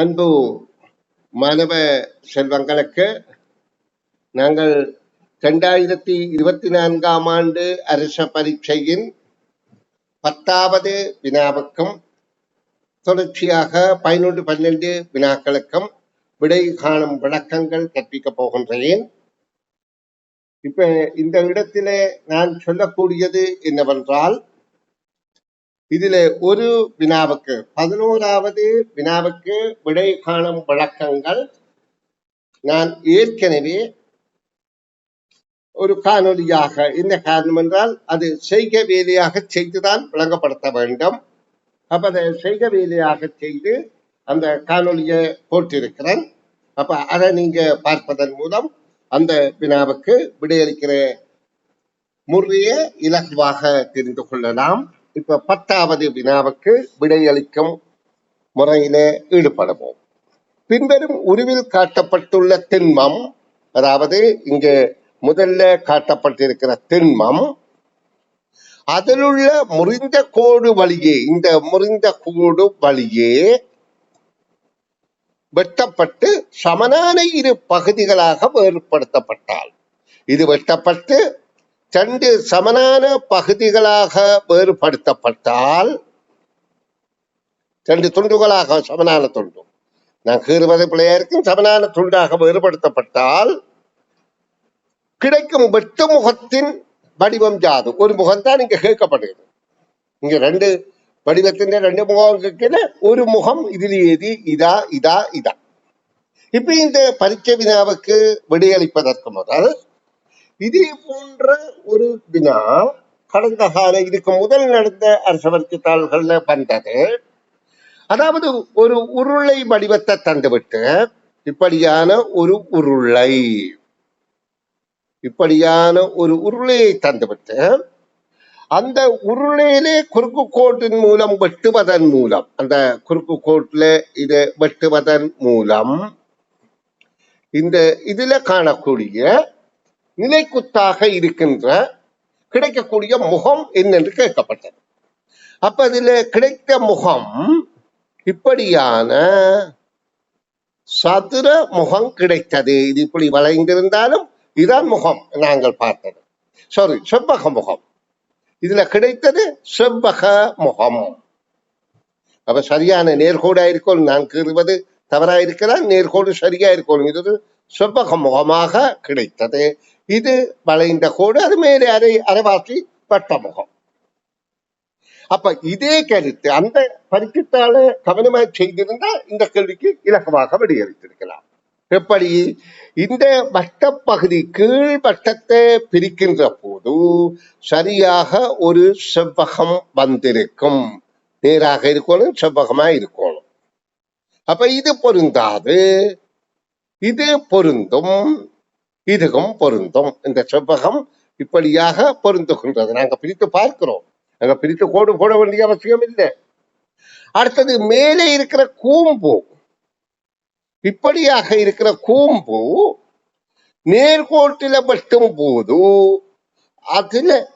அன்பு மாணவ செல்வங்களுக்கு நாங்கள் ரெண்டாயிரத்தி இருபத்தி நான்காம் ஆண்டு அரச பரீட்சையின் பத்தாவது வினாவுக்கும் தொடர்ச்சியாக பதினொன்று பன்னெண்டு வினாக்களுக்கும் விடை காணும் விளக்கங்கள் கற்பிக்கப் போகின்றேன். இப்ப இந்த இடத்திலே நான் சொல்லக்கூடியது என்னவென்றால் இதிலே ஒரு வினாவுக்கு பதினோராவது வினாவுக்கு விடை காணும் விளக்கங்கள் நான் ஏற்கனவே ஒரு காணொலியாக என்ன காரணம் என்றால் அது செய்க வேலையாக செய்துதான் விளங்கப்படுத்த வேண்டும் அப்ப அதை செய்க வேலையாக செய்து அந்த காணொலியை போட்டிருக்கிறேன் அப்ப அதை நீங்க பார்ப்பதன் மூலம் அந்த வினாவுக்கு விடையளிக்கிற முறையை இலகுவாக தெரிந்து கொள்ளலாம் இப்ப பத்தாவது வினாவுக்கு விடையளிக்கும் முறையிலே ஈடுபடுவோம். பின்வரும் உருவில் காட்டப்பட்டுள்ள திண்மம் அதாவது இங்கு முதல்ல காட்டப்பட்டிருக்கிற திண்மம் அதிலுள்ள முறிந்த கோடு வழியே இந்த முறிந்த கோடு வழியே வெட்டப்பட்டு சமனான இரு பகுதிகளாக வேறுபடுத்தப்பட்டால் இது வெட்டப்பட்டு ரெண்டு சமனான பகுதிகளாக வேறுபடுத்தப்பட்டால் ரெண்டு துண்டுகளாக சமனான துண்டு. நான் கீறுவது பிள்ளையாருக்கும் சமனான துண்டாக வேறுபடுத்தப்பட்டால் கிடைக்கும் வெட்டு முகத்தின் வடிவம் ஜாது ஒரு முகம்தான் இங்க கேட்கப்படுகிறது. இங்க ரெண்டு வடிவத்தின் ரெண்டு முகம் கேட்கல ஒரு முகம் இதில் ஏதி இதா இதா இதா. இப்ப இந்த பரீட்சை வினாவுக்கு விடையளிப்பதற்கு முதல் இதே போன்ற ஒரு வினா கடந்த கால இதுக்கு முதல் நடந்த அரச தாள்கள்ல வந்தது. அதாவது ஒரு உருளை வடிவத்தை தந்துவிட்டு இப்படியான ஒரு உருளை இப்படியான ஒரு உருளையை தந்துவிட்டு அந்த உருளையிலே குறுக்கு கோட்டின் மூலம் வெட்டுவதன் மூலம் அந்த குறுக்கு கோட்டில் இதை வெட்டுவதன் மூலம் இந்த இதுல காணக்கூடிய நிலைக்குத்தாக இருக்கின்ற கிடைக்கக்கூடிய முகம் என்னென்று கேட்கப்பட்டது. அப்ப அதுல கிடைத்த முகம் இப்படியான சதுர முகம் கிடைத்தது. இது இப்படி வளைந்திருந்தாலும் இதான் முகம் நாங்கள் பார்த்தது. சாரி செவ்வக முகம். இதுல கிடைத்தது செவ்வக முகம். அப்ப சரியான நேர்கோடா இருக்கும் நான் கீறுவது தவறா இருக்கலாம் நேர்கோடு சரியா இருக்கும் இது செவ்வக முகமாக கிடைத்தது. இது வளைந்த கோடு அது மேலே அரை அரைவாசி வட்டமுகம் அப்ப இதே கருத்து அந்த பரிசுத்தால கவனமாக செய்திருந்தால் இந்த கேள்விக்கு இலக்கமாக விடையளித்திருக்கலாம் எப்படி இந்த வட்ட பகுதி கீழ் வட்டத்தை பிரிக்கின்ற போது சரியாக ஒரு செவ்வகம் வந்திருக்கும் நேராக இருக்கணும் செவ்வகமா இருக்கணும் அப்ப இது பொருந்தாது இது பொருந்தும் இதுவும் பொருந்தும். இந்த செவ்வகம் இப்படியாக பொருந்துகின்றது. நாங்க பிரித்து பார்க்கிறோம். நாங்க பிரித்து கோடு போட வேண்டிய அவசியம் இல்லை. அடுத்தது மேலே இருக்கிற கூம்பு. இப்படியாக இருக்கிற கூம்பு நேர்கோட்டில வெட்டும் போது அதுல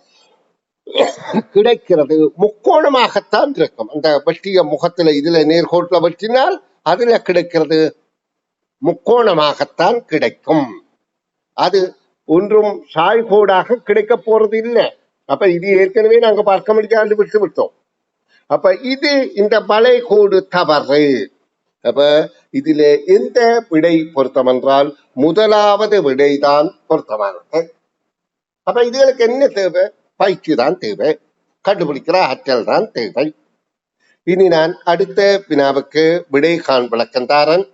கிடைக்கிறது முக்கோணமாகத்தான் இருக்கும். அந்த வெட்டிய முகத்துல இதுல நேர்கோட்டுல வெட்டினால் அதுல கிடைக்கிறது முக்கோணமாகத்தான் கிடைக்கும். அது ஒன்றும் சாய்கோடாக கிடைக்க போறது இல்லை. அப்ப இது ஏற்கனவே நாங்க பார்க்க முடியாது விட்டு விட்டோம். அப்ப இது இந்த வளைகோடு தவறு. அப்ப இதுல எந்த விடை பொருத்தம் என்றால் முதலாவது விடைதான் பொருத்தமானது. அப்ப இதுகளுக்கு என்ன தேவை? பயிற்சி தான் தேவை. கண்டுபிடிக்கிற ஆற்றல் தான் தேவை. இனி நான் அடுத்த வினாவுக்கு விடை காண் விளக்கந்தாரன்.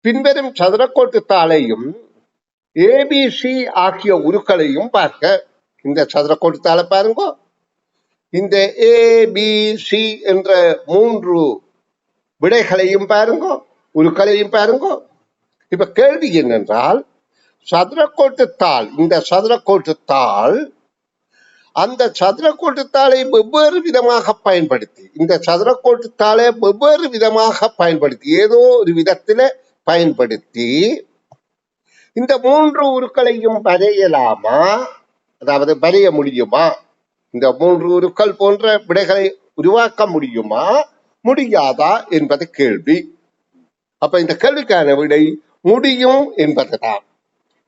பின்வரும் சதுரக்கோட்டு தாளையும் ஏபிசி ஆகிய உருக்களையும் பார்க்க. இந்த சதுர தாளை பாருங்க. இந்த ஏபிசி என்ற மூன்று விடைகளையும் பாருங்க உருக்களையும் பாருங்க. இப்ப கேள்வி என்னென்றால் சதுரக்கோட்டுத்தாள் இந்த சதுரக்கோட்டுத்தாள் அந்த சதுரக்கோட்டுத்தாளை வெவ்வேறு விதமாக பயன்படுத்தி இந்த சதுரக்கோட்டுத்தாளை வெவ்வேறு விதமாக பயன்படுத்தி ஏதோ ஒரு விதத்தில பயன்படுத்தி இந்த மூன்று உருக்களையும் வரையலாமா? அதாவது வரைய முடியுமா? இந்த மூன்று உருக்கள் போன்ற விடைகளை உருவாக்க முடியுமா? முடியாதா என்பது கேள்வி. அப்ப இந்த கேள்விக்கான விடை முடியும் என்பதுதான்.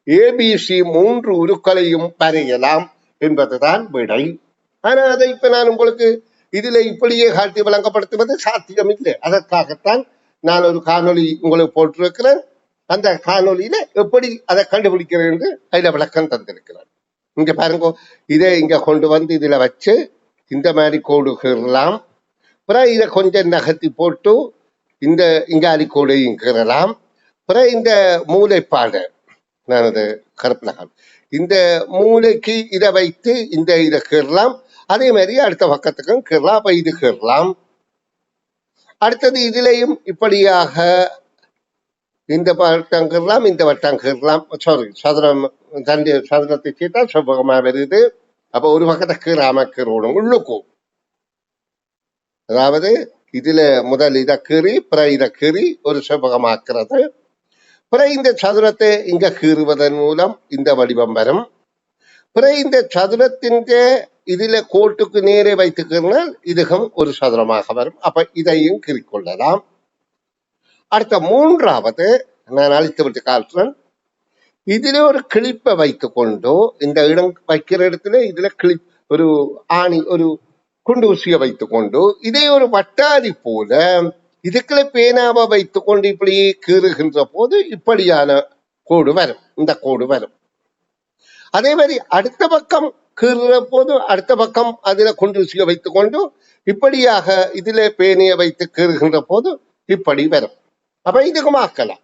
ஏபிசி மூன்று உருக்களையும் வரையலாம் என்பதுதான் விடை. ஆனா அதை இப்ப நான் உங்களுக்கு இதுல இப்படியே காட்டி விளங்கப்படுத்துவது சாத்தியம் இல்லை அதற்காகத்தான் நான் ஒரு காணொளி உங்களுக்கு போட்டிருக்கிறேன். அந்த காணொலியில எப்படி அதை கண்டுபிடிக்கிறது என்று அதுல விளக்கம் தந்திருக்கிறார். இங்க பாருங்க இதை இங்க கொண்டு வந்து இதுல வச்சு இந்த மாதிரி கோடுகிறலாம் அப்புறம் இதை கொஞ்சம் நகர்த்தி போட்டு இந்த இங்காலி கோடையும் கீறலாம். அப்புறம் இந்த மூளைப்பாடு நான் அது கருப்பினகம் இந்த மூளைக்கு இதை வைத்து இந்த இதை கீறலாம். அதே மாதிரி அடுத்த பக்கத்துக்கும் கீறலாம். அப்ப இது கீறலாம். அடுத்தது இதுலயும் இப்படியாக இந்த வட்டம் கீறலாம் இந்த வட்டம் கீறலாம். சாரி சதுரம் தண்டி சதுரத்தை சீட்டா செவ்வகமா வருது. அப்போ ஒரு பக்கத்தை கீறாம கீறணும் உள்ளுக்கும். அதாவது இதுல முதல் இதை கீறி பிற இதை கீறி ஒரு செவ்வகமாக்குறது பிற இந்த சதுரத்தை இங்க கீறுவதன் மூலம் இந்த வடிவம் வரும். பிற இந்த சதுரத்தின் இதுல கோட்டுக்கு நேரே வைத்துக்கிறனால் இதுகம் ஒரு சதுரமாக வரும். அப்ப இதையும் கீறிக்கொள்ளலாம் அடுத்த மூன்றாவது நான் அழித்து விட்டு காட்டுறேன். இதுல ஒரு கிளிப்பை வைத்துக்கொண்டு இந்த இடம் வைக்கிற இடத்துல இதுல கிளிப் ஒரு ஆணி ஒரு குண்டு ஊசியை வைத்துக்கொண்டு இதை ஒரு வட்டாரி போல இதுக்குள்ள பேனாவை வைத்துக்கொண்டு இப்படி கீறுகின்ற போது இப்படியான கோடு வரும் இந்த கோடு வரும். அதே மாதிரி அடுத்த பக்கம் கீறுற போது அடுத்த பக்கம் அதுல குண்டு ஊசியை வைத்துக்கொண்டு இப்படியாக இதுல பேனையை வைத்து கீறுகின்ற போது இப்படி வரும். அப்ப இதுக்கும் ஆக்கலாம்.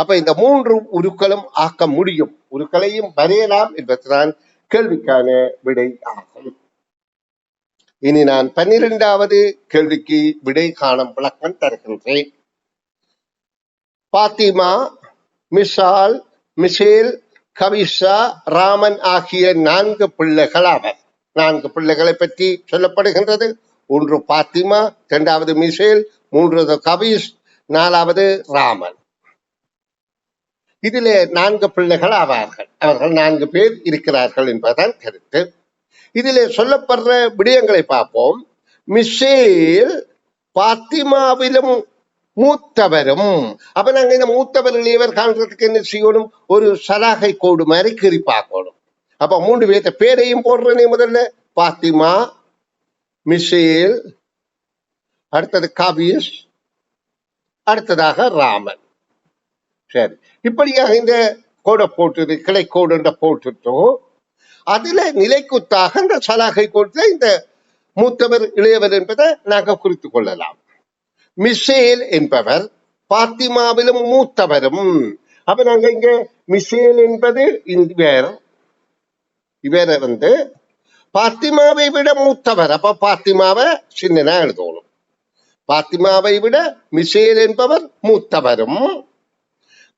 அப்ப இந்த மூன்று உருக்களும் ஆக்க முடியும். உருக்களையும் வரையலாம் என்பதுதான் கேள்விக்கான விடை ஆகும். இனி நான் பன்னிரெண்டாவது கேள்விக்கு விடை காணும் விளக்கம் தருகின்றேன். பாத்திமா மிஷால் மிஷேல் கவிஷா ராமன் ஆகிய நான்கு பிள்ளைகள் அவர் நான்கு பிள்ளைகளை பற்றி சொல்லப்படுகின்றது. ஒன்று பாத்திமா இரண்டாவது மிஷேல் மூன்றாவது கவிஷ் நாலாவது ராமன். இதிலே நான்கு பிள்ளைகள் ஆவார்கள். அவர்கள் நான்கு பேர் இருக்கிறார்கள் என்பதுதான் கருத்து. இதிலே சொல்லப்படுற விடயங்களை பார்ப்போம். மிஷேல் பாத்திமாவிலும் மூத்தவரும். அப்ப நாங்க இந்த மூத்தவர்கள் இவர் காண்றதுக்கு என்ன செய்யணும்? ஒரு சலாகை கோடு மாதிரி கிரிப்பாக்கணும் பார்க்கணும். அப்ப மூன்று பேர்த்த பேரையும் போடுறேனே முதல்ல. பாத்திமா மிஷேல் அடுத்தது கபீஸ் அடுத்ததாக ராமன். சரி. இப்படியாக இந்த கோடை போட்டுது கிளை கோடு போட்டுட்டோம் அதுல நிலைக்குத்தாக இந்த சலாகை கொடுத்த இந்த மூத்தவர் இளையவர் என்பதை நாங்கள் குறித்து கொள்ளலாம். மிசேல் என்பவர் பாத்திமாவிலும் மூத்தவரும். அப்ப நாங்க இங்க மிசேல் என்பது இவர் இவரை வந்து பாத்திமாவை விட மூத்தவர். அப்ப பாத்திமாவை சின்னனா எழுதணும். பாத்திமாவை விட மிசேல் என்பவர் மூத்தவரும்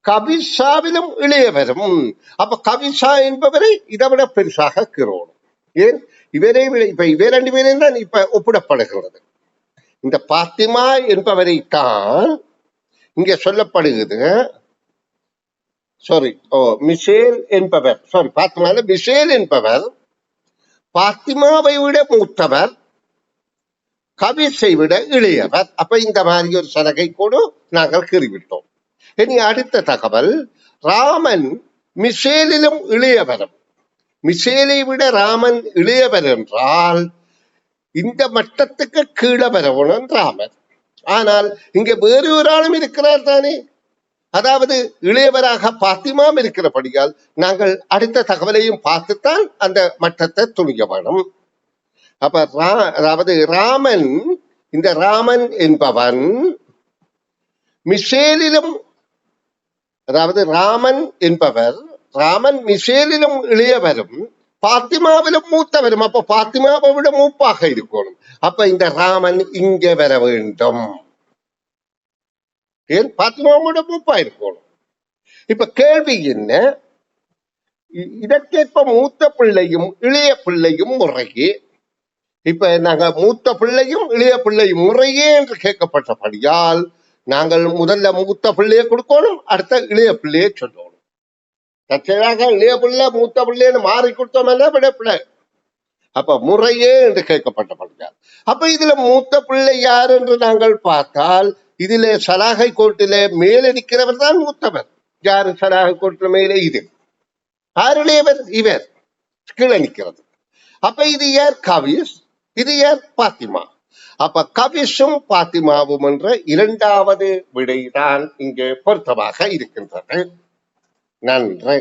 கவிஷாவிலும் இளையவரும் அப்ப கவிஷா என்பவரை இதை விட பெருசாக கிரோணும் ஏன் இவரை விட இப்ப இவர் ரெண்டு பேரையும் தான் இப்ப ஒப்பிடப்படுகிறது இந்த பாத்திமா என்பவரை தான் இங்க சொல்லப்படுகிறது சாரி ஓ மிஷேல் என்பவர் சாரி பாத்திமால மிஷேல் என்பவர் பாத்திமாவை விட மூத்தவர் கவிசை விட இளையவர். அப்ப இந்த மாதிரி ஒரு சலகை கூட நாங்கள் கீறிவிட்டோம். இனி அடுத்த தகவல் ராமன் மிசேலிலும் இளையவரும். மிசேலை விட ராமன் இளையவர் என்றால் இந்த மட்டத்துக்கு கீழே வரவனும் ராமர். ஆனால் இங்க வேறு ஒரு ஆளும் இருக்கிறார் தானே? அதாவது இளையவராக பாத்திமாம் இருக்கிறபடியால் நாங்கள் அடுத்த தகவலையும் பார்த்துத்தான் அந்த மட்டத்தை துணிய வேணும். அப்ப ரா- அதாவது ராமன் இந்த ராமன் என்பவன் மிஷேலிலும் அதாவது ராமன் என்பவர் ராமன் மிஷேலிலும் இளையவரும் பாத்திமாவிலும் மூத்தவரும். அப்ப பாத்திமாவை விட மூப்பாக இருக்கணும். அப்ப இந்த ராமன் இங்கே வர வேண்டும். ஏன்? பாத்திமாவோட மூப்பா இருக்கணும். இப்ப கேள்வி என்ன? இதற்கேற்ப மூத்த பிள்ளையும் இளைய பிள்ளையும் முறையே இப்ப நாங்க மூத்த பிள்ளையும் இளைய பிள்ளையும் முறையே என்று கேட்கப்பட்டபடியால் நாங்கள் முதல்ல மூத்த பிள்ளையை கொடுக்கணும் அடுத்த இளைய பிள்ளையை சொல்லணும். தற்செயலாக இளைய பிள்ளை மூத்த பிள்ளைன்னு மாறி கொடுத்தோம்னா விட பிள்ளை. அப்ப முறையே என்று கேட்கப்பட்டபடியால். அப்ப இதுல மூத்த பிள்ளை யார் என்று நாங்கள் பார்த்தால் இதிலே சலாகை கோட்டிலே மேலே நிற்கிறவர் தான் மூத்தவர். யாரு சலாகை கோட்டில் மேலே? இது. ஆருடையவர் இவர். கீழே நிற்கிறது அப்ப இது யார்? கவிஸ் இது யார் பாத்திமா? அப்ப கவிஷும் பாத்திமாவும் என்ற இரண்டாவது விடைதான் இங்கே பொருத்தமாக இருக்கின்றது. நன்றி.